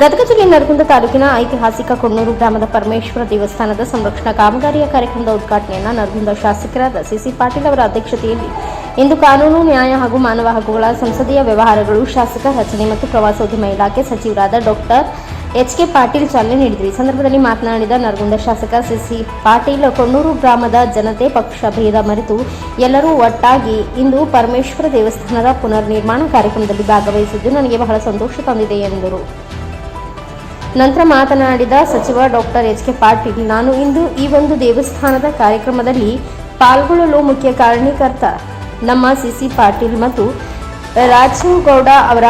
ಗದಗ ಜಿಲ್ಲೆ ನರಗುಂದ ತಾಲೂಕಿನ ಐತಿಹಾಸಿಕ ಕೊಣ್ಣೂರು ಗ್ರಾಮದ ಪರಮೇಶ್ವರ ದೇವಸ್ಥಾನದ ಸಂರಕ್ಷಣಾ ಕಾಮಗಾರಿಯ ಕಾರ್ಯಕ್ರಮದ ಉದ್ಘಾಟನೆಯನ್ನು ನರಗುಂದ ಶಾಸಕರಾದ ಸಿಸಿ ಪಾಟೀಲ್ ಅವರ ಅಧ್ಯಕ್ಷತೆಯಲ್ಲಿ ಇಂದು ಕಾನೂನು, ನ್ಯಾಯ ಹಾಗೂ ಮಾನವ ಹಕ್ಕುಗಳ ಸಂಸದೀಯ ವ್ಯವಹಾರಗಳು, ಶಾಸಕ, ರಚನೆ ಮತ್ತು ಪ್ರವಾಸೋದ್ಯಮ ಇಲಾಖೆ ಸಚಿವರಾದ ಡಾಕ್ಟರ್ ಎಚ್ ಕೆ ಪಾಟೀಲ್ ಚಾಲನೆ ನೀಡಿದರು. ಸಂದರ್ಭದಲ್ಲಿ ಮಾತನಾಡಿದ ನರಗುಂದ ಶಾಸಕ ಸಿಸಿ ಪಾಟೀಲ್, ಕೊಣ್ಣೂರು ಗ್ರಾಮದ ಜನತೆ ಪಕ್ಷ ಭೇದ ಮರೆತು ಎಲ್ಲರೂ ಒಟ್ಟಾಗಿ ಇಂದು ಪರಮೇಶ್ವರ ದೇವಸ್ಥಾನದ ಪುನರ್ ನಿರ್ಮಾಣ ಕಾರ್ಯಕ್ರಮದಲ್ಲಿ ಭಾಗವಹಿಸಿದ್ದು ನನಗೆ ಬಹಳ ಸಂತೋಷ ತಂದಿದೆ ಎಂದರು. ನಂತರ ಮಾತನಾಡಿದ ಸಚಿವ ಡಾಕ್ಟರ್ ಎಚ್ ಕೆ ಪಾಟೀಲ್, ನಾನು ಇಂದು ಈ ಒಂದು ದೇವಸ್ಥಾನದ ಕಾರ್ಯಕ್ರಮದಲ್ಲಿ ಪಾಲ್ಗೊಳ್ಳಲು ಮುಖ್ಯ ಕಾರಣೀಕರ್ತ ನಮ್ಮ ಸಿಸಿ ಪಾಟೀಲ್ ಮತ್ತು ರಾಜೀವ್ ಗೌಡ ಅವರ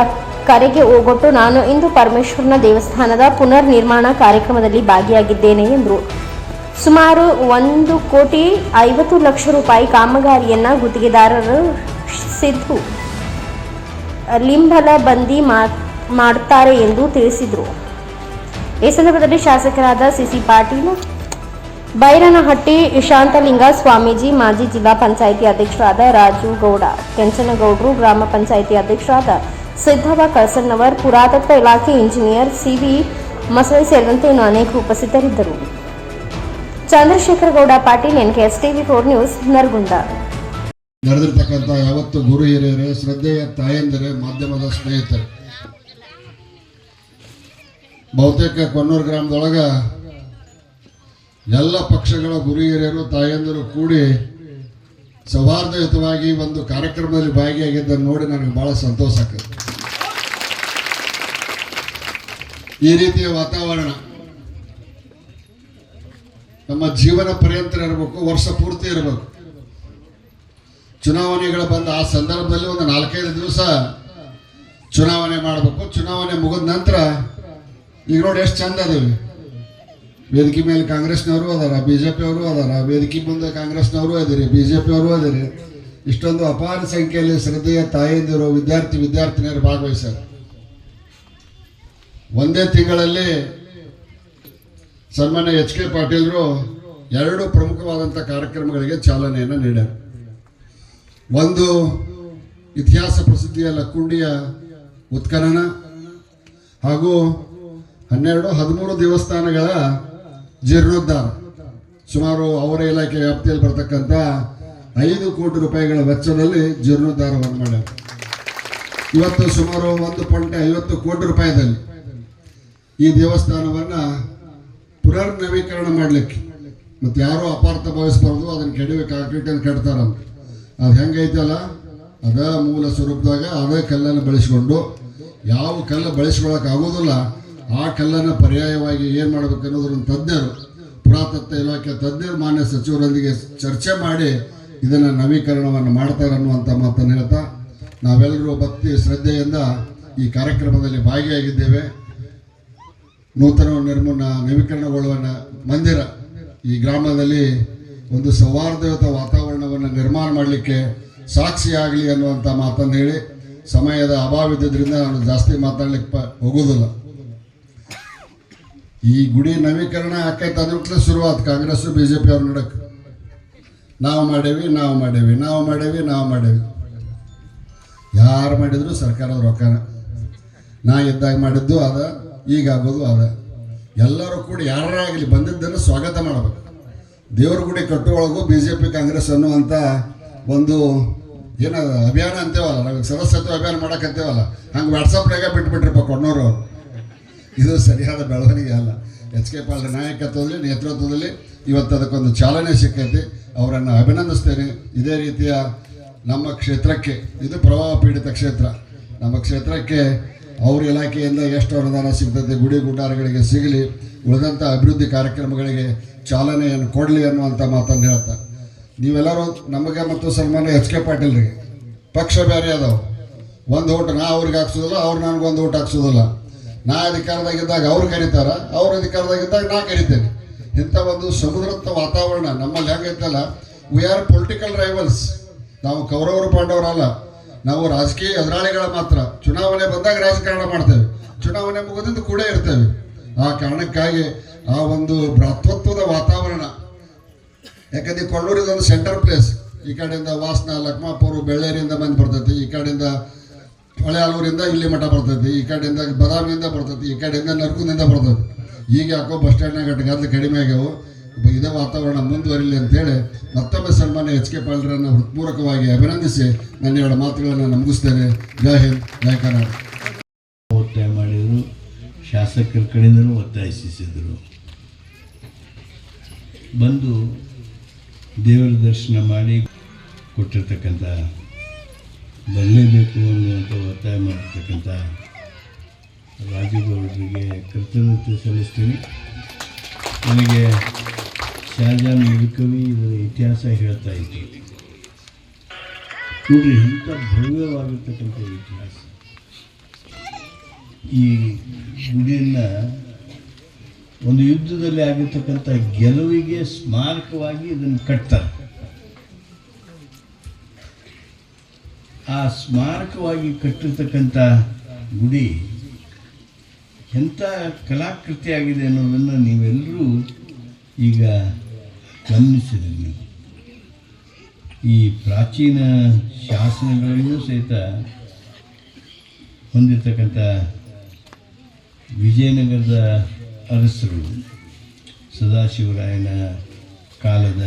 ಕರೆಗೆ ಹೋಗೊಟ್ಟು ನಾನು ಇಂದು ಪರಮೇಶ್ವರನ ದೇವಸ್ಥಾನದ ಪುನರ್ ನಿರ್ಮಾಣ ಕಾರ್ಯಕ್ರಮದಲ್ಲಿ ಭಾಗಿಯಾಗಿದ್ದೇನೆ ಎಂದರು. ಸುಮಾರು ಒಂದು ಕೋಟಿ ಐವತ್ತು ಲಕ್ಷ ರೂಪಾಯಿ ಕಾಮಗಾರಿಯನ್ನು ಗುತ್ತಿಗೆದಾರರು ಸಿದ್ದು ಲಿಂಬಲ ಬಂದಿ ಮಾ- ಮಾಡುತ್ತಾರೆ ಎಂದು ತಿಳಿಸಿದರು. ಈ ಸಂದರ್ಭದಲ್ಲಿ ಶಾಸಕರಾದ ಸಿಸಿ ಪಾಟೀಲ್, ಬೈರನಹಟ್ಟಿ ಇಶಾಂತಲಿಂಗ ಸ್ವಾಮೀಜಿ, ಮಾಜಿ ಜಿಲ್ಲಾ ಪಂಚಾಯಿತಿ ಅಧ್ಯಕ್ಷರಾದ ರಾಜು ಗೌಡ, ಕೆಂಚನಗೌಡರು ಗ್ರಾಮ ಪಂಚಾಯಿತಿ ಅಧ್ಯಕ್ಷರಾದ ಸಿದ್ದವ ಕಳಸಣ್ಣವರ್, ಪುರಾತತ್ವ ಇಲಾಖೆ ಇಂಜಿನಿಯರ್ ಸಿವಿ ಮಸಳಿ ಸೇರಿದಂತೆ ಇನ್ನು ಅನೇಕ ಉಪಸ್ಥಿತರಿದ್ದರು. Chandrashekhara Gowda Patil, NKS TV four news, Naragund. ನಡೆದಿರ್ತಕ್ಕಂಥ ಯಾವತ್ತು ಗುರು ಹಿರಿಯರೇ, ಶ್ರದ್ಧೆಯ ತಾಯಂದಿರೇ, ಮಾಧ್ಯಮದ ಸ್ನೇಹಿತರೆ ಬಹುತೇಕ ಕೊನ್ನೂರು ಗ್ರಾಮದೊಳಗ ಎಲ್ಲ ಪಕ್ಷಗಳ ಗುರು ಹಿರಿಯರು ತಾಯಂದಿರು ಕೂಡಿ ಸೌಹಾರ್ದಯುತವಾಗಿ ಒಂದು ಕಾರ್ಯಕ್ರಮದಲ್ಲಿ ಭಾಗಿಯಾಗಿದ್ದನ್ನು ನೋಡಿ ನನಗೆ ಬಹಳ ಸಂತೋಷ ಆಗ್ತದೆ ಈ ರೀತಿಯ ವಾತಾವರಣ ನಮ್ಮ ಜೀವನ ಪರ್ಯಂತ ಇರಬೇಕು, ವರ್ಷ ಪೂರ್ತಿ ಇರಬೇಕು. ಚುನಾವಣೆಗಳು ಬಂದ ಆ ಸಂದರ್ಭದಲ್ಲಿ ಒಂದು ನಾಲ್ಕೈದು ದಿವಸ ಚುನಾವಣೆ ಮಾಡಬೇಕು. ಚುನಾವಣೆ ಮುಗಿದ ನಂತರ ಈಗ ನೋಡಿ ಎಷ್ಟು ಚಂದ ಅದಾವೆ ವೇದಿಕೆ ಮೇಲೆ ಕಾಂಗ್ರೆಸ್ನವರು ಅದಾರ ಬಿ ಜೆ ಪಿಯವರು ಅದಾರ, ವೇದಿಕೆ ಮುಂದೆ ಕಾಂಗ್ರೆಸ್ನವರು ಅದಿರಿ ಬಿ ಜೆ ಪಿಯವರು ಅದಿರಿ ಇಷ್ಟೊಂದು ಅಪಾರ ಸಂಖ್ಯೆಯಲ್ಲಿ ಶ್ರದ್ಧೆಯ ತಾಯಂದಿರು, ವಿದ್ಯಾರ್ಥಿ, ವಿದ್ಯಾರ್ಥಿನಿಯರು ಭಾಗವಹಿಸ್ಯಾರ. ಒಂದೇ ತಿಂಗಳಲ್ಲಿ ಸನ್ಮಾನ್ಯ ಎಚ್ ಕೆ ಪಾಟೀಲ್ರು ಎರಡು ಪ್ರಮುಖವಾದಂಥ ಕಾರ್ಯಕ್ರಮಗಳಿಗೆ ಚಾಲನೆಯನ್ನು ನೀಡ್ಯಾರ. ಒಂದು ಇತಿಹಾಸ ಪ್ರಸಿದ್ಧಿಯ ಲಕ್ಕುಂಡಿಯ ಉತ್ಖನನ ಹಾಗೂ ಹನ್ನೆರಡು ಹದಿಮೂರು ದೇವಸ್ಥಾನಗಳ ಜೀರ್ಣೋದ್ಧಾರ. ಸುಮಾರು ಅವರ ಇಲಾಖೆ ವ್ಯಾಪ್ತಿಯಲ್ಲಿ ಬರ್ತಕ್ಕಂಥ ಐದು ಕೋಟಿ ರೂಪಾಯಿಗಳ ವೆಚ್ಚದಲ್ಲಿ ಜೀರ್ಣೋದ್ಧಾರವನ್ನು ಮಾಡ್ಯಾರ. ಇವತ್ತು ಸುಮಾರು ಒಂದು ಪಾಯಿಂಟ್ ಐವತ್ತು ಕೋಟಿ ರೂಪಾಯಿದಲ್ಲಿ ಈ ದೇವಸ್ಥಾನವನ್ನು ಪುನರ್ ನವೀಕರಣ ಮಾಡಲಿಕ್ಕೆ. ಮತ್ತು ಯಾರೂ ಅಪಾರ್ಥ ಭಾವಿಸ್ಬಾರ್ದು, ಅದನ್ನು ಕೆಡವಿ ಕಾಂಕ್ರೀಟ್ ಅಂತ. ಕೆಡ್ತಾರಂತ ಅದು ಹೆಂಗೈತಲ್ಲ, ಅದ ಮೂಲ ಸ್ವರೂಪದಾಗ ಅದೇ ಕಲ್ಲನ್ನು ಬಳಸಿಕೊಂಡು, ಯಾವ ಕಲ್ಲು ಬಳಸ್ಕೊಳಕ್ ಆಗೋದಿಲ್ಲ ಆ ಕಲ್ಲನ್ನು ಪರ್ಯಾಯವಾಗಿ ಏನು ಮಾಡಬೇಕು ಅನ್ನೋದ್ರ ತಜ್ಞರು, ಪುರಾತತ್ವ ಇಲಾಖೆ ತಜ್ಞರು, ಮಾನ್ಯ ಸಚಿವರೊಂದಿಗೆ ಚರ್ಚೆ ಮಾಡಿ ಇದನ್ನು ನವೀಕರಣವನ್ನು ಮಾಡ್ತಾರೆ ಅನ್ನುವಂಥ ಮಾತನ್ನು ಹೇಳ್ತಾ, ನಾವೆಲ್ಲರೂ ಭಕ್ತಿ ಶ್ರದ್ಧೆಯಿಂದ ಈ ಕಾರ್ಯಕ್ರಮದಲ್ಲಿ ಭಾಗಿಯಾಗಿದ್ದೇವೆ. ನೂತನ ನಿರ್ಮೂಲ ನವೀಕರಣಗೊಳ್ಳುವ ಮಂದಿರ, ಈ ಗ್ರಾಮದಲ್ಲಿ ಒಂದು ಸೌಹಾರ್ದಯುತ ವಾತಾವರಣವನ್ನು ನಿರ್ಮಾಣ ಮಾಡಲಿಕ್ಕೆ ಸಾಕ್ಷಿಯಾಗಲಿ ಅನ್ನುವಂಥ ಮಾತನ್ನು ಹೇಳಿ, ಸಮಯದ ಅಭಾವ ಇದ್ದಿದ್ದರಿಂದ ನಾನು ಜಾಸ್ತಿ ಮಾತಾಡಲಿಕ್ಕೆ ಹೋಗೋದಿಲ್ಲ ಈ ಗುಡಿ ನವೀಕರಣ ಆಕೈತೆ ಶುರುವಾತ್ ಕಾಂಗ್ರೆಸ್ ಬಿ ಜೆ ಪಿ ಅವ್ರು ನಡಕ್ಕೆ ನಾವು ಮಾಡೇವಿ ನಾವು ಮಾಡೇವಿ ನಾವು ಮಾಡೇವಿ ನಾವು ಮಾಡೇವಿ. ಯಾರು ಮಾಡಿದ್ರು ಸರ್ಕಾರದ ರೊಕ್ಕನ. ನಾ ಇದ್ದಾಗ ಮಾಡಿದ್ದು ಅದ, ಈಗ ಆಗೋದು ಅದ. ಎಲ್ಲರೂ ಕೂಡ ಯಾರಾಗಲಿ ಬಂದಿದ್ದನ್ನು ಸ್ವಾಗತ ಮಾಡಬೇಕು. ದೇವ್ರ ಗುಡಿ ಕಟ್ಟುವೊಳಗು ಬಿ ಜೆ ಪಿ ಕಾಂಗ್ರೆಸ್ ಅನ್ನುವಂಥ ಒಂದು ಏನದ ಅಭಿಯಾನ ಅಂತೇವಲ್ಲ, ನಾವು ಸದಸ್ಯತ್ವ ಅಭಿಯಾನ ಮಾಡಕ್ಕಂತೇವಲ್ಲ ಹಂಗೆ ವಾಟ್ಸಪ್ನಾಗ ಬಿಟ್ಬಿಟ್ರಪ್ಪ ಕೊಣ್ಣೂರು. ಇದು ಸರಿಯಾದ ಬೆಳವಣಿಗೆ ಅಲ್ಲ. ಎಚ್ ಕೆ ಪಾಲ್ ನಾಯಕತ್ವದಲ್ಲಿ, ನೇತೃತ್ವದಲ್ಲಿ ಇವತ್ತು ಅದಕ್ಕೊಂದು ಚಾಲನೆ ಸಿಕ್ಕೈತಿ. ಅವರನ್ನು ಅಭಿನಂದಿಸ್ತೇನೆ. ಇದೇ ರೀತಿಯ ನಮ್ಮ ಕ್ಷೇತ್ರಕ್ಕೆ, ಇದು ಪ್ರವಾಹ ಪೀಡಿತ ಕ್ಷೇತ್ರ. ನಮ್ಮ ಕ್ಷೇತ್ರಕ್ಕೆ ಅವ್ರ ಇಲಾಖೆಯಿಂದ ಎಷ್ಟು ಅನುದಾನ ಸಿಗ್ತದೆ ಗುಡಿ ಗುಡ್ಡಾರಗಳಿಗೆ ಸಿಗಲಿ, ಉಳಿದಂಥ ಅಭಿವೃದ್ಧಿ ಕಾರ್ಯಕ್ರಮಗಳಿಗೆ ಚಾಲನೆಯನ್ನು ಕೊಡಲಿ ಅನ್ನುವಂಥ ಮಾತನ್ನು ಹೇಳ್ತಾ. ನೀವೆಲ್ಲರೂ ನಮಗೆ ಮತ್ತು ಸನ್ಮಾನ್ಯ ಎಚ್ ಕೆ ಪಾಟೀಲ್ರಿಗೆ, ಪಕ್ಷ ಬೇರೆ ಅದಾವೆ. ಒಂದು ಓಟ್ ನಾ ಅವ್ರಿಗೆ ಹಾಕ್ಸೋದಿಲ್ಲ, ಅವ್ರು ನನಗೊಂದು ಓಟ್ ಹಾಕ್ಸೋದಿಲ್ಲ. ನಾ ಅಧಿಕಾರದಾಗಿದ್ದಾಗ ಅವ್ರು ಕರೀತಾರ, ಅವ್ರ ಅಧಿಕಾರದಾಗಿದ್ದಾಗ ನಾ ಕರಿತೇನೆ. ಇಂಥ ಒಂದು ಸಮುದ್ರತ್ವ ವಾತಾವರಣ ನಮ್ಮಲ್ಲಿ ಹೆಂಗೈತಲ್ಲ ವಿ ಆರ್ ಪೊಲಿಟಿಕಲ್ ರೈವಲ್ಸ್ ನಾವು ಕೌರವರು ಪಾಂಡವರಲ್ಲ, ನಾವು ರಾಜಕೀಯ ಎದುರಾಳಿಗಳ ಮಾತ್ರ. ಚುನಾವಣೆ ಬಂದಾಗ ರಾಜಕಾರಣ ಮಾಡ್ತೇವೆ. ಚುನಾವಣೆ ಮುಗಿದಿಂದ ಕೂಡ ಇರ್ತೇವೆ. ಆ ಕಾರಣಕ್ಕಾಗಿ ಆ ಒಂದು ಭ್ರಾತೃತ್ವದ ವಾತಾವರಣ. ಯಾಕಂದ್ರೆ ಕೊಳ್ಳೂರಿದೊಂದು ಸೆಂಟರ್ ಪ್ಲೇಸ್ ಈ ಕಡೆಯಿಂದ ವಾಸನ, ಲಕ್ಮಾಪುರ, ಬೆಳ್ಳೇರಿಯಿಂದ ಬಂದು ಬರ್ತೈತಿ. ಈ ಕಡೆಯಿಂದ ಹೊಳೆ ಆಲೂರಿಂದ ಇಲ್ಲಿ ಮಠ ಬರ್ತೈತಿ, ಈ ಕಡೆಯಿಂದ ಬದಾಮಿಯಿಂದ ಬರ್ತೈತಿ, ಈ ಕಡೆಯಿಂದ ನರ್ಕುನಿಂದ ಬರ್ತೈತಿ. ಈಗ ಯಾಕೋ ಬಸ್ ಸ್ಟ್ಯಾಂಡ್ನಾಗ ಗಟ್ಟಗಾದ್ಲು ಕಡಿಮೆ ಆಗ್ಯಾವು. ಇದೇ ವಾತಾವರಣ ಮುಂದುವರಿಲಿ ಅಂತೇಳಿ ಮತ್ತೊಮ್ಮೆ ಸನ್ಮಾನ್ಯ ಎಚ್ ಕೆ ಪಾಲ್ರನ್ನು ಹೃತ್ಪೂರ್ವಕವಾಗಿ ಅಭಿನಂದಿಸಿ ನನ್ನ ಎರಡು ಮಾತುಗಳನ್ನು ಮುಗಿಸ್ತೇನೆ. ಜೈ ಹಿಂದ್, ಜೈ ಕರ್ನಾಟಕ. ಒತ್ತಾಯ ಮಾಡಿದರು, ಶಾಸಕರ ಕಡೆಯಿಂದಲೂ ಒತ್ತಾಯಿಸಿದರು ಬಂದು ದೇವರ ದರ್ಶನ ಮಾಡಿ ಕೊಟ್ಟಿರ್ತಕ್ಕಂಥ ಬರಲೇಬೇಕು ಅನ್ನುವಂಥ ಒತ್ತಾಯ ಮಾಡಿರ್ತಕ್ಕಂಥ ರಾಜುಗೌಡರಿಗೆ ಕೃತಜ್ಞತೆ ಸಲ್ಲಿಸ್ತೀನಿ. ನನಗೆ ಶಾಜಾನ್ ಮುದುಕವಿ ಇದರ ಇತಿಹಾಸ ಹೇಳ್ತಾ ಇತ್ತು ನೋಡಿ ಇಂಥ ಭವ್ಯವಾಗಿರ್ತಕ್ಕಂಥ ಇತಿಹಾಸ. ಈ ಗುಡಿಯನ್ನ ಒಂದು ಯುದ್ಧದಲ್ಲಿ ಆಗಿರ್ತಕ್ಕಂಥ ಗೆಲುವಿಗೆ ಸ್ಮಾರಕವಾಗಿ ಇದನ್ನು ಕಟ್ತಾರೆ. ಆ ಸ್ಮಾರಕವಾಗಿ ಕಟ್ಟಿರ್ತಕ್ಕಂಥ ಗುಡಿ ಎಂಥ ಕಲಾಕೃತಿ ಆಗಿದೆ ಅನ್ನೋದನ್ನು ನೀವೆಲ್ಲರೂ ಈಗ ಗಮನಿಸಿದ್ರಿ ನೀವು. ಈ ಪ್ರಾಚೀನ ಶಾಸನಗಳನ್ನು ಸಹಿತ ಹೊಂದಿರತಕ್ಕಂಥ ವಿಜಯನಗರದ ಅರಸರು ಸದಾಶಿವರಾಯನ ಕಾಲದ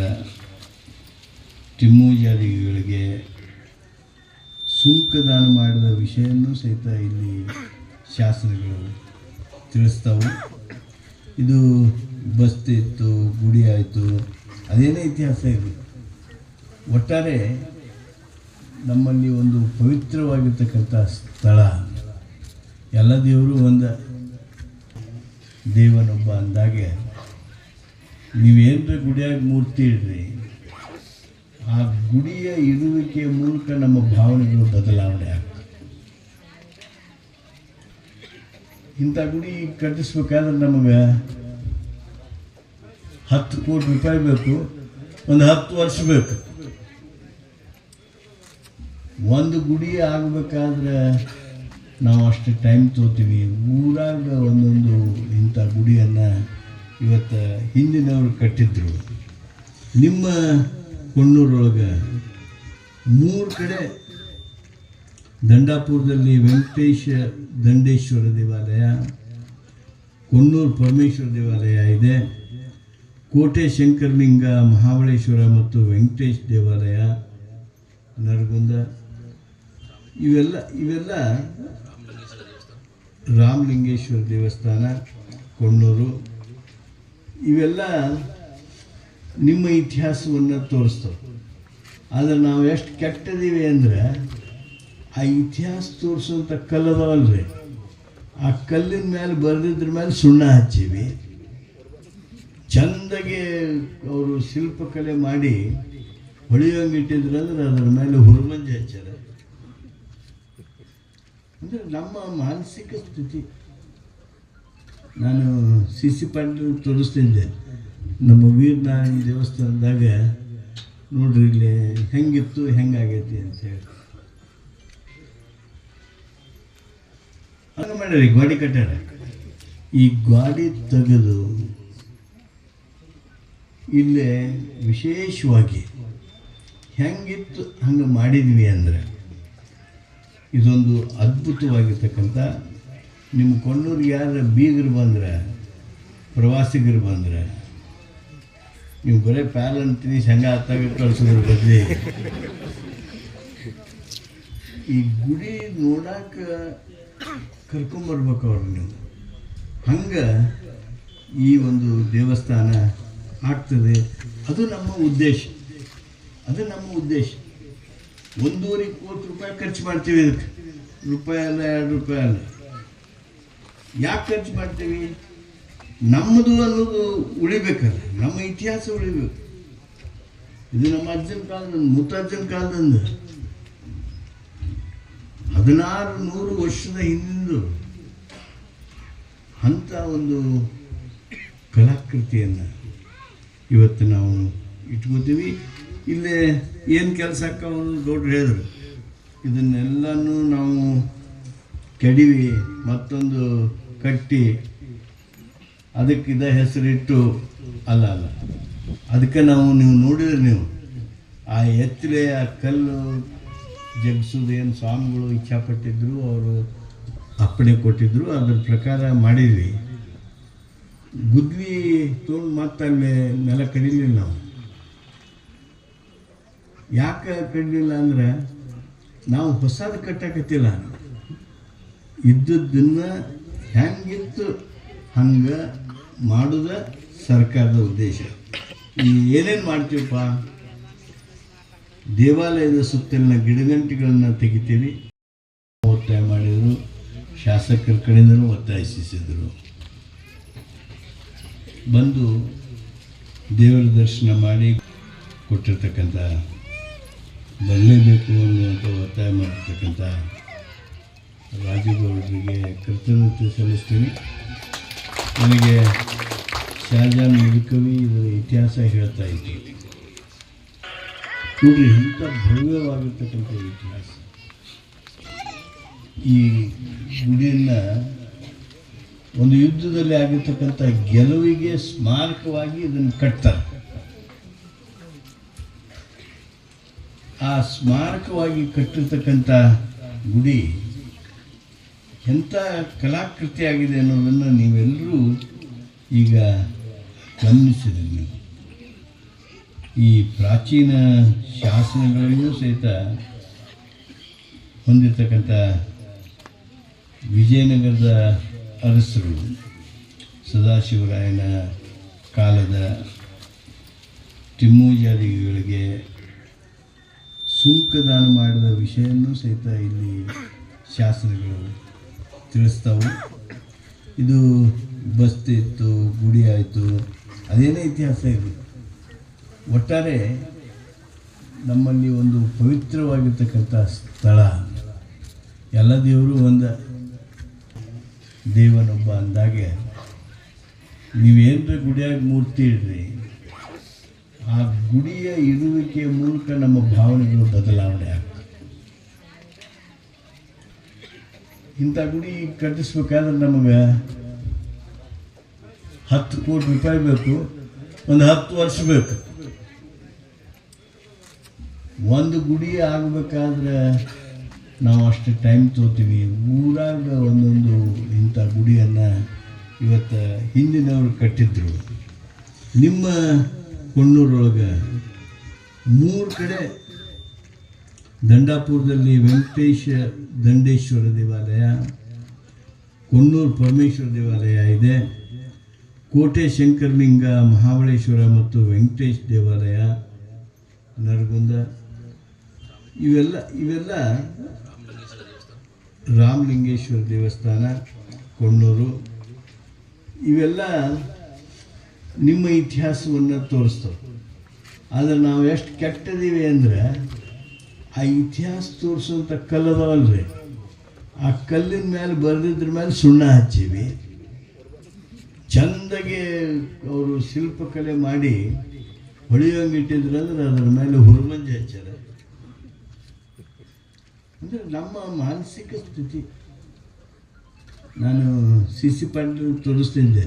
ತಿಮ್ಮೂಜಾದಿಗಳಿಗೆ ಸುಂಕದಾನ ಮಾಡಿದ ವಿಷಯನೂ ಸಹಿತ ಇಲ್ಲಿ ಶಾಸ್ತ್ರಗಳು ತಿಳಿಸ್ತಾವು. ಇದು ಬಸ್ತಿ ಇತ್ತು, ಗುಡಿ ಆಯಿತು, ಅದೇನೇ ಇತಿಹಾಸ ಇದೆ. ಒಟ್ಟಾರೆ ನಮ್ಮಲ್ಲಿ ಒಂದು ಪವಿತ್ರವಾಗಿರ್ತಕ್ಕಂಥ ಸ್ಥಳ. ಎಲ್ಲ ದೇವರು ಒಂದು. ದೇವನೊಬ್ಬ ಅಂದಾಗೆ, ನೀವೇನರ ಗುಡಿಯಾಗಿ ಮೂರ್ತಿ ಇಡ್ರಿ? ಆ ಗುಡಿಯ ಇರುವಿಕೆಯ ಮೂಲಕ ನಮ್ಮ ಭಾವನೆಗಳು ಬದಲಾವಣೆ ಆಗ್ತವೆ. ಇಂಥ ಗುಡಿ ಕಟ್ಟಿಸ್ಬೇಕಾದ್ರೆ ನಮಗೆ ಹತ್ತು ಕೋಟಿ ರೂಪಾಯಿ ಬೇಕು, ಒಂದು ಹತ್ತು ವರ್ಷ ಬೇಕು. ಒಂದು ಗುಡಿ ಆಗಬೇಕಾದ್ರೆ ನಾವು ಅಷ್ಟು ಟೈಮ್ ತೋತೀವಿ ಊರಾಗ ಒಂದೊಂದು ಇಂಥ ಗುಡಿಯನ್ನು ಇವತ್ತು ಹಿಂದಿನವರು ಕಟ್ಟಿದ್ರು. ನಿಮ್ಮ ಕೊಣ್ಣೂರೊಳಗೆ. ಮೂರು ಕಡೆ ದಂಡಾಪುರದಲ್ಲಿ ವೆಂಕಟೇಶ ದಂಡೇಶ್ವರ ದೇವಾಲಯ, ಕೊಣ್ಣೂರು ಪರಮೇಶ್ವರ ದೇವಾಲಯ ಇದೆ. ಕೋಟೆ ಶಂಕರಲಿಂಗ ಮಹಾಬಳೇಶ್ವರ ಮತ್ತು ವೆಂಕಟೇಶ್ ದೇವಾಲಯ, ನರಗುಂದ. ಇವೆಲ್ಲ ಇವೆಲ್ಲ ರಾಮಲಿಂಗೇಶ್ವರ ದೇವಸ್ಥಾನ, ಕೊಣ್ಣೂರು. ಇವೆಲ್ಲ ನಿಮ್ಮ ಇತಿಹಾಸವನ್ನು ತೋರಿಸ್ತವೆ ಆದರೆ ನಾವು ಎಷ್ಟು ಕೆಟ್ಟದೀವಿ ಅಂದರೆ, ಆ ಇತಿಹಾಸ ತೋರಿಸುವಂಥ ಕಲ್ಲದವಲ್ರಿ. ಆ ಕಲ್ಲಿನ ಮೇಲೆ ಬರೆದಿದ್ರ ಮೇಲೆ ಸುಣ್ಣ ಹಚ್ಚೀವಿ. ಚಂದಗೆ ಅವರು ಶಿಲ್ಪಕಲೆ ಮಾಡಿ ಹೊಳಿಯೋಂಗೆ ಇಟ್ಟಿದ್ರಂದ್ರೆ ಅದರ ಮೇಲೆ ಹುರುಮಂಜಿ ಹಚ್ಚಾರ. ಅಂದರೆ ನಮ್ಮ ಮಾನಸಿಕ ಸ್ಥಿತಿ. ನಾನು ಸಿ ಸಿ ಪಾಟೀಲ್ ತೋರಿಸ್ತಿದ್ದೆ. ನಮ್ಮ ವೀರನಾರಾಯಣ ದೇವಸ್ಥಾನದಾಗ ನೋಡ್ರಿ ಇಲ್ಲಿ ಹೆಂಗಿತ್ತು, ಹೆಂಗಾಗೈತಿ ಅಂತೇಳಿ ಹಂಗೆ ಮಾಡ್ಯಾರ ಈ ಗ್ವಾಡಿ ಕಟ್ಟಾರ ಈ ಗಾಡಿ ತೆಗೆದು ಇಲ್ಲೇ ವಿಶೇಷವಾಗಿ ಹೆಂಗಿತ್ತು, ಹಂಗೆ ಮಾಡಿದ್ವಿ ಅಂದರೆ ಇದೊಂದು ಅದ್ಭುತವಾಗಿರ್ತಕ್ಕಂಥ ನಿಮ್ಮ ಕೊಣ್ಣೂರಿಗೆ ಯಾರು ಬೀಗರು ಬಂದ್ರೆ, ಪ್ರವಾಸಿಗರು ಬಂದ್ರೆ ನೀವು ಬರೀ ಪ್ಯಾಲ್ ಅಂತೀನಿ ಶಂಗ ಹತ್ತಾಗ ಕಳ್ಸಿದ್ರು ಬದಲಿ. ಈ ಗುಡಿ ನೋಡಾಕ ಕರ್ಕೊಂಬರ್ಬೇಕು ಅವ್ರು ನೀವು. ಹಂಗೆ ಈ ಒಂದು ದೇವಸ್ಥಾನ ಆಗ್ತದೆ. ಅದು ನಮ್ಮ ಉದ್ದೇಶ. ಅದು ನಮ್ಮ ಉದ್ದೇಶ. ಒಂದೂವರೆ ಕೋಟಿ ರೂಪಾಯಿ ಖರ್ಚು ಮಾಡ್ತೀವಿ ಅದಕ್ಕೆ ರೂಪಾಯಿ ಅಲ್ಲ, ಎರಡು ರೂಪಾಯಿ ಅಲ್ಲ. ಯಾಕೆ ಖರ್ಚು ಮಾಡ್ತೀವಿ? ನಮ್ಮದು ಅನ್ನೋದು ಉಳಿಬೇಕಲ್ಲ, ನಮ್ಮ ಇತಿಹಾಸ ಉಳಿಬೇಕು. ಇದು ನಮ್ಮ ಅಜ್ಜನ ಕಾಲದಿಂದ ಮುತ್ತಜ್ಜನ ಕಾಲದಿಂದ. ಹದಿನಾರು ನೂರು ವರ್ಷದ ಹಿಂದಿಂದು ಅಂಥ ಒಂದು ಕಲಾಕೃತಿಯನ್ನು ಇವತ್ತು ನಾವು ಇಟ್ಕೋತೀವಿ. ಇಲ್ಲೇ ಏನು ಕೆಲಸ ಅವರು ದೊಡ್ಡ ಹೇಳಿದ್ರು, ಇದನ್ನೆಲ್ಲನೂ ನಾವು ಕೆಡಿವಿ ಮತ್ತೊಂದು ಕಟ್ಟಿ ಅದಕ್ಕೆ ಇದ ಹೆಸರಿಟ್ಟು, ಅಲ್ಲ ಅಲ್ಲ. ಅದಕ್ಕೆ ನಾವು, ನೀವು ನೋಡಿದ್ರೆ ನೀವು. ಆ ಎತ್ತಲೆ ಆ ಕಲ್ಲು ಜಗಿಸೋದು ಏನು ಸ್ವಾಮಿಗಳು ಇಚ್ಛಾಪಟ್ಟಿದ್ರು, ಅವರು ಅಪ್ಪಣೆ ಕೊಟ್ಟಿದ್ರು, ಅದ್ರ ಪ್ರಕಾರ ಮಾಡಿದ್ವಿ. ಗುದ್ಲಿ ತೊಗೊಂಡು ಮತ್ತೆ ಅಲ್ಲಿ ನೆಲ ಕಡಿಲಿಲ್ಲ ನಾವು. ಯಾಕೆ ಕಡಿಲಿಲ್ಲ ಅಂದ್ರೆ, ನಾವು ಹೊಸದು ಕಟ್ಟಕತ್ತಿಲ್ಲ. ಇದ್ದದ್ದನ್ನು ಹೆಂಗಿತ್ತು ಹಂಗೆ ಮಾಡುದ ಸರ್ಕಾರದ ಉದ್ದೇಶ. ಈ ಏನೇನು ಮಾಡ್ತೀವಪ್ಪ? ದೇವಾಲಯದ ಸುತ್ತಲಿನ ಗಿಡಗಂಟಿಗಳನ್ನ ತೆಗಿತೀವಿ. ಒತ್ತಾಯ ಮಾಡಿದರು, ಶಾಸಕರ ಕಡೆಯಿಂದಲೂ ಒತ್ತಾಯಿಸಿದರು ಬಂದು ದೇವರ ದರ್ಶನ ಮಾಡಿ ಕೊಟ್ಟಿರ್ತಕ್ಕಂಥ ಬರಲೇಬೇಕು ಅನ್ನುವಂಥ ಒತ್ತಾಯ ಮಾಡಿರ್ತಕ್ಕಂಥ ರಾಜುಗೌಡರಿಗೆ ಕೃತಜ್ಞತೆ ಸಲ್ಲಿಸ್ತೀನಿ ನನಗೆ ಶಾಜಾನ್ ಮುದುಕವಿ ಇದರ ಇತಿಹಾಸ ಹೇಳ್ತಾ ಇತ್ತು ನೋಡಿ ಇಂಥ ಭವ್ಯವಾಗಿರ್ತಕ್ಕಂಥ ಇತಿಹಾಸ. ಈ ಗುಡಿಯನ್ನು ಒಂದು ಯುದ್ಧದಲ್ಲಿ ಆಗಿರ್ತಕ್ಕಂಥ ಗೆಲುವಿಗೆ ಸ್ಮಾರಕವಾಗಿ ಇದನ್ನು ಕಟ್ತಾರೆ. ಆ ಸ್ಮಾರಕವಾಗಿ ಕಟ್ಟಿರ್ತಕ್ಕಂಥ ಗುಡಿ ಎಂಥ ಕಲಾಕೃತಿ ಆಗಿದೆ ಅನ್ನೋದನ್ನು ನೀವೆಲ್ಲರೂ ಈಗ ಗಮನಿಸಿದ್ರಿ ನೀವು. ಈ ಪ್ರಾಚೀನ ಶಾಸನಗಳಲ್ಲಿಯೂ ಸಹಿತ ಹೊಂದಿರತಕ್ಕಂಥ ವಿಜಯನಗರದ ಅರಸರು ಸದಾಶಿವರಾಯನ ಕಾಲದ ತಿಮ್ಮೂಜಾದಿಗಳಿಗೆ ಸುಂಕದಾನ ಮಾಡಿದ ವಿಷಯನೂ ಸಹಿತ ಇಲ್ಲಿ ಶಾಸನಗಳು ತಿಳಿಸ್ತಾವು. ಇದು ಬಸ್ತಿ ಇತ್ತು, ಗುಡಿ ಆಯಿತು, ಅದೇನೇ ಇತಿಹಾಸ ಇದೆ. ಒಟ್ಟಾರೆ ನಮ್ಮಲ್ಲಿ ಒಂದು ಪವಿತ್ರವಾಗಿರ್ತಕ್ಕಂಥ ಸ್ಥಳ. ಎಲ್ಲ ದೇವರು ಒಂದು. ದೇವನೊಬ್ಬ ಅಂದಾಗೆ. ನೀವೇನು ಗುಡಿಯಾಗ ಮೂರ್ತಿ ಇಡ್ರಿ, ಆ ಗುಡಿಯ ಇರುವಿಕೆಯ ಮೂಲಕ ನಮ್ಮ ಭಾವನೆಗಳು ಬದಲಾವಣೆ ಆಗ್ತವೆ. ಇಂಥ ಗುಡಿ ಕಟ್ಟಿಸ್ಬೇಕಾದ್ರೆ ನಮಗೆ ಹತ್ತು ಕೋಟಿ ರೂಪಾಯಿ ಬೇಕು. ಒಂದು ಹತ್ತು ವರ್ಷ ಬೇಕು. ಒಂದು ಗುಡಿ ಆಗಬೇಕಾದ್ರೆ ನಾವು ಅಷ್ಟು ಟೈಮ್ ತೋತೀವಿ ಊರಾಗ ಒಂದೊಂದು ಇಂಥ ಗುಡಿಯನ್ನು ಇವತ್ತು ಹಿಂದಿನವರು ಕಟ್ಟಿದ್ರು. ನಿಮ್ಮ ಕೊಣ್ಣೂರೊಳಗೆ ಮೂರು ಕಡೆ ದಂಡಾಪುರದಲ್ಲಿ ವೆಂಕಟೇಶ ದಂಡೇಶ್ವರ ದೇವಾಲಯ, ಕೊಣ್ಣೂರು ಪರಮೇಶ್ವರ ದೇವಾಲಯ ಇದೆ. ಕೋಟೆ ಶಂಕರಲಿಂಗ ಮಹಾಬಳೇಶ್ವರ ಮತ್ತು ವೆಂಕಟೇಶ್ ದೇವಾಲಯ, ನರಗುಂದ. ಇವೆಲ್ಲ ಇವೆಲ್ಲ ರಾಮಲಿಂಗೇಶ್ವರ ದೇವಸ್ಥಾನ, ಕೊಣ್ಣೂರು. ಇವೆಲ್ಲ ನಿಮ್ಮ ಇತಿಹಾಸವನ್ನು ತೋರಿಸ್ತವೆ. ಆದರೆ ನಾವು ಎಷ್ಟು ಕೆಟ್ಟದೀವಿ ಅಂದರೆ ಆ ಇತಿಹಾಸ ತೋರಿಸುವಂಥ ಕಲ್ಲದವಲ್ರಿ ಆ ಕಲ್ಲಿನ ಮೇಲೆ ಬರೆದಿದ್ರ ಮೇಲೆ ಸುಣ್ಣ ಹಚ್ಚೀವಿ. ಚಂದಗೆ ಅವರು ಶಿಲ್ಪಕಲೆ ಮಾಡಿ ಹೊಳೆಯೋಂಗೆ ಇಟ್ಟಿದ್ರು ಅಂದ್ರೆ ಮೇಲೆ ಹುರುಮಂಜಿ ಹಚ್ಚಾರ. ಅಂದರೆ ನಮ್ಮ ಮಾನಸಿಕ ಸ್ಥಿತಿ. ನಾನು ಸಿ ಸಿ ಪಾಟೀಲ್ ತೋರಿಸ್ತಿದ್ದೆ.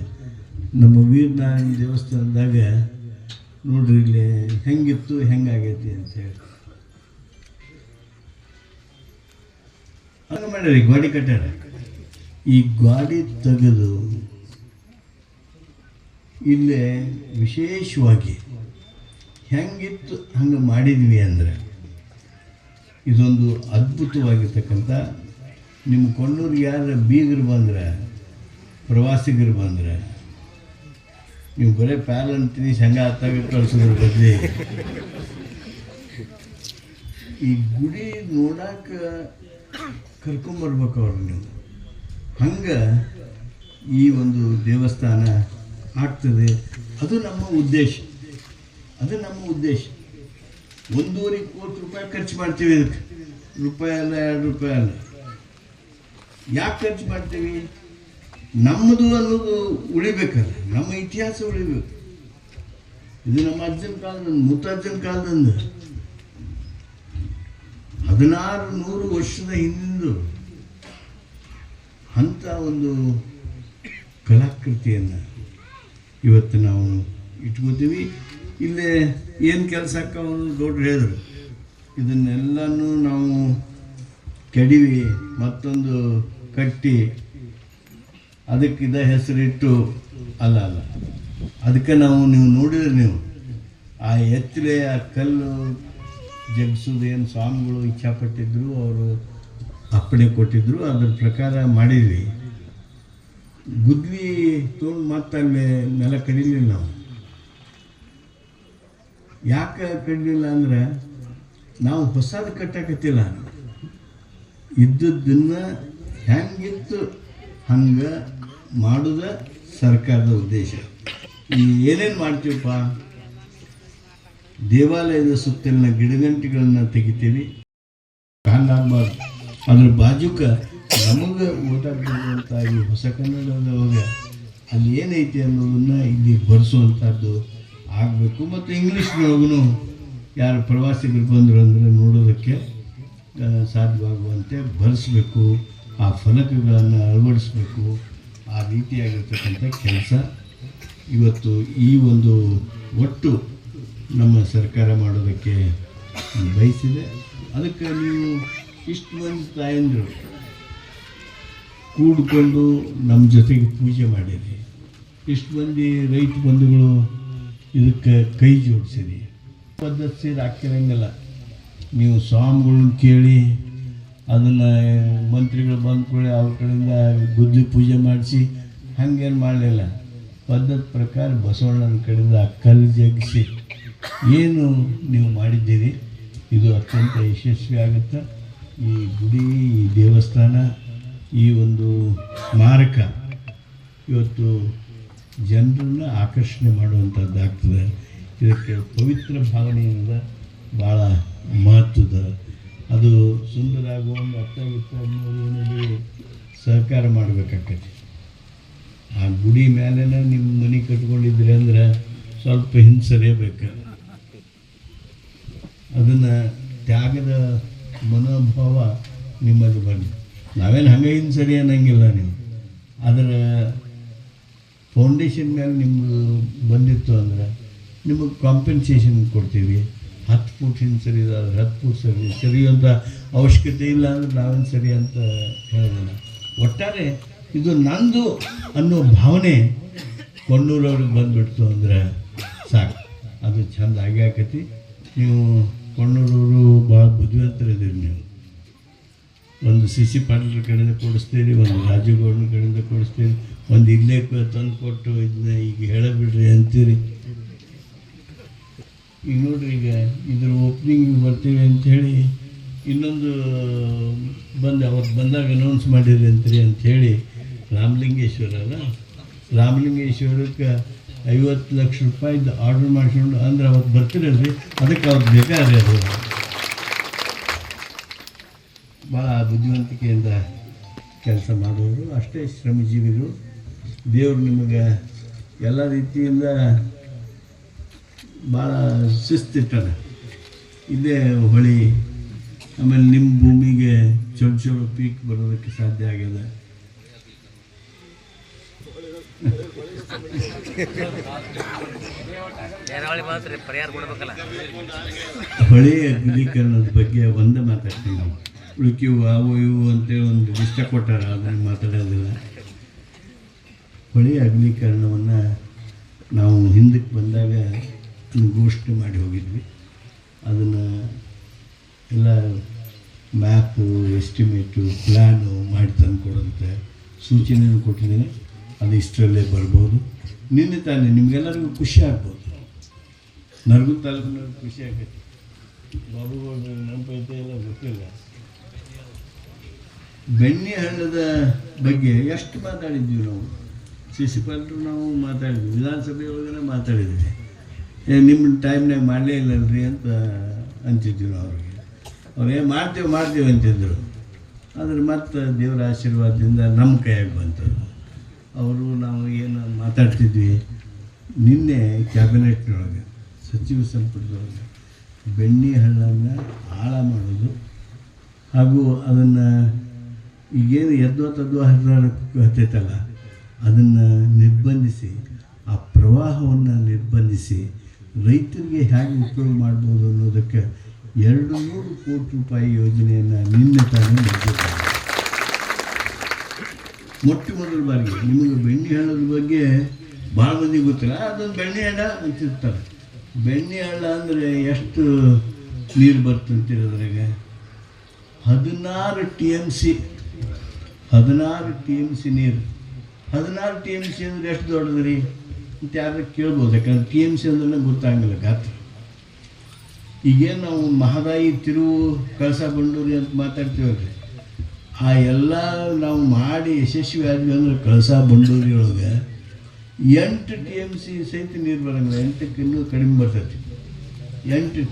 ನಮ್ಮ ವೀರನಾರಾಯಣ ದೇವಸ್ಥಾನದಾಗ ನೋಡ್ರಿ ಇಲ್ಲಿ ಹೆಂಗಿತ್ತು, ಹೆಂಗಾಗೈತಿ ಅಂತೇಳಿ ಹಂಗೆ ಈ ಗೋಡಿ ಕಟ್ಟಾರ ಈ ಗಾಡಿ ತೆಗೆದು ಇಲ್ಲೇ ವಿಶೇಷವಾಗಿ ಹೆಂಗಿತ್ತು ಹಂಗೆ ಮಾಡಿದ್ವಿ ಅಂದರೆ ಇದೊಂದು ಅದ್ಭುತವಾಗಿರ್ತಕ್ಕಂಥ ನಿಮ್ಮ ಕೊಣ್ಣೂರು ಯಾರು ಬೀಗರು ಬಂದರೆ, ಪ್ರವಾಸಿಗರು ಬಂದರೆ, ನೀವು ಬರೀ ಪ್ಯಾಲ್ ಅಂತೀನಿ ಶಂಗ ಹತ್ತಾಗ ಕಳ್ಸೋದ್ರ ಬದಲಿ. ಈ ಗುಡಿ ನೋಡಾಕ ಕರ್ಕೊಂಬರ್ಬೇಕು ಅವ್ರು ನೀವು. ಹಂಗೆ ಈ ಒಂದು ದೇವಸ್ಥಾನ ಆಗ್ತದೆ. ಅದು ನಮ್ಮ ಉದ್ದೇಶ. ಅದು ನಮ್ಮ ಉದ್ದೇಶ. ಒಂದೂವರೆ ಕೋಟಿ ರೂಪಾಯಿ ಖರ್ಚು ಮಾಡ್ತೀವಿ ಇದಕ್ಕೆ. ರೂಪಾಯಿ ಅಲ್ಲ, ಎರಡು ರೂಪಾಯಿ ಅಲ್ಲ. ಯಾಕೆ ಖರ್ಚು ಮಾಡ್ತೀವಿ? ನಮ್ಮದು ಅನ್ನೋದು ಉಳಿಬೇಕಲ್ಲ. ನಮ್ಮ ಇತಿಹಾಸ ಉಳಿಬೇಕು. ಇದು ನಮ್ಮ ಅಜ್ಜನ ಕಾಲದಿಂದ, ಮುತ್ತಜ್ಜನ ಕಾಲದಿಂದ. ಹದಿನಾರು ನೂರು ವರ್ಷದ ಹಿಂದಿಂದು ಅಂಥ ಒಂದು ಕಲಾಕೃತಿಯನ್ನು ಇವತ್ತು ನಾವು ಇಟ್ಕೊತೀವಿ. ಇಲ್ಲೇ ಏನು ಕೆಲಸ ಒಂದು ದೊಡ್ಡ ಹೇಳಿದ್ರು. ಇದನ್ನೆಲ್ಲನೂ ನಾವು ಕೆಡಿವಿ, ಮತ್ತೊಂದು ಕಟ್ಟಿ ಅದಕ್ಕೆ ಇದ ಹೆಸರಿಟ್ಟು, ಅಲ್ಲ ಅಲ್ಲ. ಅದಕ್ಕೆ ನಾವು ನೀವು ನೋಡಿದ್ರೆ ನೀವು, ಆ ಎತ್ತಲೆ ಆ ಕಲ್ಲು ಜಗ್ಸೋದು ಏನು ಸ್ವಾಮಿಗಳು ಇಚ್ಛಾಪಟ್ಟಿದ್ರು, ಅವರು ಅಪ್ಪಣೆ ಕೊಟ್ಟಿದ್ರು, ಅದ್ರ ಪ್ರಕಾರ ಮಾಡಿದ್ವಿ. ಗುದ್ಲಿ ತೊಗೊಂಡು ಮತ್ತೆ ಅಲ್ಲಿ ನೆಲ ಕಡಿಲಿಲ್ಲ ನಾವು. ಯಾಕೆ ಕಡಿಲಿಲ್ಲ ಅಂದ್ರೆ, ನಾವು ಹೊಸದು ಕಟ್ಟಕತ್ತಿಲ್ಲ. ಇದ್ದದ್ದನ್ನು ಹೆಂಗಿತ್ತು ಹಂಗೆ ಮಾಡೋದ ಸರ್ಕಾರದ ಉದ್ದೇಶ. ಈ ಏನೇನು ಮಾಡ್ತೀವಪ್ಪ? ದೇವಾಲಯದ ಸುತ್ತಲಿನ ಗಿಡಗಂಟಿಗಳನ್ನ ತೆಗಿತೀವಿ. ಹಂಗಾಗಬಾರ್ದು ಅದ್ರ ಬಾಜುಕ ನಮಗೆ ಓದಾಡುವಂಥ ಈ ಹೊಸ ಕನ್ನಡದವಾಗ ಅಲ್ಲಿ ಏನೈತಿ ಅನ್ನೋದನ್ನ ಇಲ್ಲಿ ಬರೆಸುವಂಥದ್ದು ಆಗಬೇಕು. ಮತ್ತು ಇಂಗ್ಲೀಷ್ನೊಳಗೂ ಯಾರು ಪ್ರವಾಸಿಗರು ಬಂದರು ಅಂದರೆ ನೋಡೋದಕ್ಕೆ ಸಾಧ್ಯವಾಗುವಂತೆ ಬರೆಸ್ಬೇಕು. ಆ ಫಲಕಗಳನ್ನು ಅಳವಡಿಸ್ಬೇಕು. ಆ ರೀತಿಯಾಗಿರ್ತಕ್ಕಂಥ ಕೆಲಸ. ಇವತ್ತು ಈ ಒಂದು ಒಟ್ಟು ನಮ್ಮ ಸರ್ಕಾರ ಮಾಡೋದಕ್ಕೆ ಬಯಸಿದೆ. ಅದಕ್ಕೆ ನೀವು ಇಷ್ಟು ಮಂದಿ ತಾಯಂದರು, ಕೂಡಿಕೊಂಡು ನಮ್ಮ ಜೊತೆಗೆ ಪೂಜೆ ಮಾಡಿರಿ. ಇಷ್ಟು ಮಂದಿ ರೈತ ಬಂಧುಗಳು ಇದಕ್ಕೆ ಕೈ ಜೋಡಿಸಿರಿ. ಪದ್ಧತಿ ಆಗ್ತಿರಂಗಿಲ್ಲ ನೀವು ಸ್ವಾಮಿಗಳನ್ನ ಕೇಳಿ, ಅದನ್ನು ಮಂತ್ರಿಗಳು ಬಂದ ಕೂಡಲೇ ಅವ್ರ ಕಡೆಯಿಂದ ಗುದ್ಲಿ ಪೂಜೆ ಮಾಡಿಸಿ, ಹಂಗೇನು ಮಾಡಲಿಲ್ಲ. ಪದ್ಧತಿ ಪ್ರಕಾರ ಬಸವಣ್ಣನ ಕಡೆಯಿಂದ ಕಲ್ಲು ಜಗ್ಗಿಸಿ ಏನು ನೀವು ಮಾಡಿದ್ದೀರಿ? ಇದು ಅತ್ಯಂತ ಯಶಸ್ವಿ ಆಗುತ್ತೆ. ಈ ಗುಡಿ, ಈ ದೇವಸ್ಥಾನ, ಈ ಒಂದು ಸ್ಮಾರಕ ಇವತ್ತು ಜನರನ್ನು ಆಕರ್ಷಣೆ ಮಾಡುವಂಥದ್ದಾಗ್ತದೆ ಇದಕ್ಕೆ ಪವಿತ್ರ ಭಾವನೆಯಿಂದ ಭಾಳ ಮಹತ್ವದ. ಅದು ಸುಂದರ ಆಗುವ ಒಂದು ಅರ್ಥ ಗಿರ್ಥ ಅನ್ನೋದು ಸಹಕಾರ ಮಾಡಬೇಕಾಗತ್ತೆ ಆ ಗುಡಿ ಮೇಲೆ ನಿಮ್ಮ ಮನೆ ಕಟ್ಕೊಂಡಿದ್ರಿ ಅಂದ್ರೆ ಸ್ವಲ್ಪ ಹಿಂಸರೇಬೇಕು ಅದನ್ನು ತ್ಯಾಗದ ಮನೋಭಾವ ನಿಮ್ಮಲ್ಲಿ ಬರಲಿ ನಾವೇನು ಹಂಗೆ ಸರಿ ಅನ್ನಂಗಿಲ್ಲ ನೀವು. ಅದರ ಫೌಂಡೇಶನ್ ಮೇಲೆ ನಿಮ್ಮದು ಬಂದಿತ್ತು ಅಂದ್ರೆ ನಿಮಗೆ ಕಾಂಪೆನ್ಸೇಷನ್ ಕೊಡ್ತೀವಿ. ಹತ್ತು ಫೂಟ್ ಹಿಂದೆ ಸರಿ ಇದಾದ್ರೆ ಹತ್ತು ಫೂಟ್ ಸರಿ ಸರಿಯುವಂಥ ಅವಶ್ಯಕತೆ ಇಲ್ಲ ಅಂದ್ರೆ ನಾವೇನು ಸರಿ ಅಂತ ಹೇಳೋದಿಲ್ಲ. ಒಟ್ಟಾರೆ ಇದು ನಂದು ಅನ್ನೋ ಭಾವನೆ ಕೊಣ್ಣೂರವ್ರಿಗೆ ಬಂದುಬಿಡ್ತು ಅಂದ್ರೆ ಸಾಕು. ಅದು ಚಂದ ಆಗ್ಯಾಕತಿ ನೀವು ಕೊಂಡೂರವರು ಭಾಳ ಬುದ್ಧಿವಂತರಿದ್ದೀರಿ ನೀವು. ಒಂದು ಸಿ ಸಿ ಪಾಟೀಲ್ ಕಡೆಯಿಂದ ಕೊಡಿಸ್ತೀರಿ ಒಂದು ರಾಜುಗೌಡನ ಕಡೆಯಿಂದ ಕೊಡಿಸ್ತೀರಿ ಒಂದು ಇಲ್ಲೇ ತಂದು ಕೊಟ್ಟು ಇದನ್ನ ಈಗ ಹೇಳಬಿಡ್ರಿ ಅಂತೀರಿ. ಈಗ ನೋಡ್ರಿ ಈಗ ಇದ್ರ ಓಪನಿಂಗ್ ಬರ್ತೀವಿ ಅಂಥೇಳಿ ಇನ್ನೊಂದು ಬಂದು ಅವತ್ತು ಬಂದಾಗ ಅನೌನ್ಸ್ ಮಾಡಿರಿ ಅಂತೀರಿ ಅಂಥೇಳಿ ರಾಮಲಿಂಗೇಶ್ವರ ಅಲ್ಲ ರಾಮಲಿಂಗೇಶ್ವರಕ್ಕೆ ಐವತ್ತು ಲಕ್ಷ ರೂಪಾಯಿದು ಆರ್ಡರ್ ಮಾಡಿಕೊಂಡು ಅಂದ್ರೆ ಅವತ್ತು ಬರ್ತಿರಲ್ರಿ? ಅದಕ್ಕೆ ಅವ್ರು ಬೇಕಾದ್ರೆ ಅದು. ಭಾಳ ಬುದ್ಧಿವಂತಿಕೆಯಿಂದ ಕೆಲಸ ಮಾಡೋರು ಅಷ್ಟೇ ಶ್ರಮಜೀವಿಗಳು. ದೇವರು ನಿಮಗೆ ಎಲ್ಲ ರೀತಿಯಿಂದ ಭಾಳ ಶಿಸ್ತಿಟ್ಟಾರ ಇದೇ ಹೊಳಿ. ಆಮೇಲೆ ನಿಮ್ಮ ಭೂಮಿಗೆ ಚೊಡ್ ಚೊಡ್ ಪೀಕ್ ಬರೋದಕ್ಕೆ ಸಾಧ್ಯ ಆಗ್ಯದ ಹೊಳೆ ಅಗ್ನಿಕರಣದ ಬಗ್ಗೆ ಒಂದೇ ಮಾತಾಡ್ತೀವಿ ನಾವು ಉಳುಕಿವು ಅವು ಇವು ಅಂತೇಳಿ ಒಂದು ಇಷ್ಟ ಕೊಟ್ಟಾರ ಅದನ್ನು ಮಾತಾಡೋದಿಲ್ಲ. ಹೊಳೆ ಅಗ್ನೀಕರಣವನ್ನು ನಾವು ಹಿಂದಕ್ಕೆ ಬಂದಾಗ ಘೋಷಣೆ ಮಾಡಿ ಹೋಗಿದ್ವಿ. ಅದನ್ನು ಎಲ್ಲ ಮ್ಯಾಪು ಎಸ್ಟಿಮೇಟು ಪ್ಲ್ಯಾನು ಮಾಡಿ ತಂದು ಕೊಡೋಂಥ ಸೂಚನೆಯನ್ನು ಕೊಟ್ಟಿದ್ದೀನಿ. ಅದು ಇಷ್ಟರಲ್ಲೇ ಬರ್ಬೋದು. ನಿನ್ನೆ ತಾನೆ ನಿಮಗೆಲ್ಲರಿಗೂ ಖುಷಿ ಆಗ್ಬೋದು. ನರಗುಂದ ತಾಲೂಕಿನವ್ರಿಗೆ ಖುಷಿ ಆಗತ್ತೆ ಬಾಬು ನೆನಪೈತೆ ಎಲ್ಲ ಗೊತ್ತಿಲ್ಲ. ಬೆಣ್ಣೆ ಹಣ್ಣದ ಬಗ್ಗೆ ಎಷ್ಟು ಮಾತಾಡಿದ್ವಿ ನಾವು? ಶಿಶುಪಾಲರು ನಾವು ಮಾತಾಡಿದ್ವಿ ವಿಧಾನಸಭೆ ಒಳಗನೆ ಮಾತಾಡಿದ್ವಿ ಏ ನಿಮ್ಮ ಟೈಮ್ನಾಗ ಮಾಡಲೇ ಇಲ್ಲಲ್ರಿ ಅಂತ ಅಂತಿದ್ವಿ ನಾವು ಅವ್ರಿಗೆ. ಅವ್ರು ಏನು ಮಾಡ್ತೇವೆ ಮಾಡ್ತೇವೆ ಅಂತಿದ್ರು. ಆದರೆ ಮತ್ತೆ ದೇವರ ಆಶೀರ್ವಾದದಿಂದ ನಮ್ಮ ಕೈಯಾಗಿ ಬಂತದು. ಅವರು ನಾವು ಏನು ಮಾತಾಡ್ತಿದ್ವಿ, ನಿನ್ನೆ ಕ್ಯಾಬಿನೆಟ್ನೊಳಗೆ, ಸಚಿವ ಸಂಪುಟದೊಳಗೆ, ಬೆಣ್ಣೆ ಹಣ್ಣನ್ನು ಹಾಳ ಮಾಡೋದು, ಹಾಗೂ ಅದನ್ನು ಈಗೇನು ಎದ್ದೋ ತದ್ದೋ ಹರಿದಾಡಕ್ಕೆ ಹತ್ತೈತಲ್ಲ, ಅದನ್ನು ನಿರ್ಬಂಧಿಸಿ, ಆ ಪ್ರವಾಹವನ್ನು ನಿರ್ಬಂಧಿಸಿ, ರೈತರಿಗೆ ಹೇಗೆ ಉಪಯೋಗ ಮಾಡ್ಬೋದು ಅನ್ನೋದಕ್ಕೆ ಎರಡು ನೂರು ಕೋಟಿ ರೂಪಾಯಿ ಯೋಜನೆಯನ್ನು ನಿನ್ನೆ ತಾನೇ ಮಾಡಿದ್ದಾರೆ ಮೊಟ್ಟ ಮೊದಲ ಬಾರಿಗೆ. ನಿಮಗೆ ಬೆಣ್ಣೆ ಹಣ್ಣದ ಬಗ್ಗೆ ಭಾಳ ಮಂದಿ ಗೊತ್ತಿಲ್ಲ. ಅದು ಬೆಣ್ಣೆ ಹಣ್ಣ ಅಂತಿರ್ತಾರೆ. ಬೆಣ್ಣೆ ಹಣ್ಣ ಅಂದರೆ ಎಷ್ಟು ನೀರು ಬರ್ತಂತೀರಿ ಅದ್ರಾಗ? ಹದಿನಾರು ಟಿ ಎಂ ಸಿ ಹದಿನಾರು ಟಿ ಎಂ ಸಿ ನೀರು. ಹದಿನಾರು ಟಿ ಎಂ ಸಿ ಅಂದ್ರೆ ಎಷ್ಟು ದೊಡ್ಡದು ರೀ ಅಂತ ಯಾರು ಕೇಳ್ಬೋದು. ಯಾಕಂದ್ರೆ ಟಿ ಎಂ ಸಿ ಅಂದ್ರೆ ಗೊತ್ತಾಗಲ್ಲ ಗಾತ್ರ. ಈಗೇನು ನಾವು ಮಹದಾಯಿ ತಿರುವು, ಕಳಸ ಬಂಡೂರಿ ಅಂತ ಮಾತಾಡ್ತೀವಲ್ರಿ? ಆ ಎಲ್ಲ ನಾವು ಮಾಡಿ ಯಶಸ್ವಿ ಆದ್ವಿ ಅಂದ್ರೆ ಕಳಸ ಬಂಡೂರಿ ಒಳಗೆ ಎಂಟು ಟಿ ಎಂ ಸಿ ಸಹಿತ ನೀರು ಬರೋಂಗಿಲ್ಲ. ಎಂಟಕ್ಕಿನ್ನೂ ಕಡಿಮೆ ಬರ್ತೈತಿ. ಎಂಟು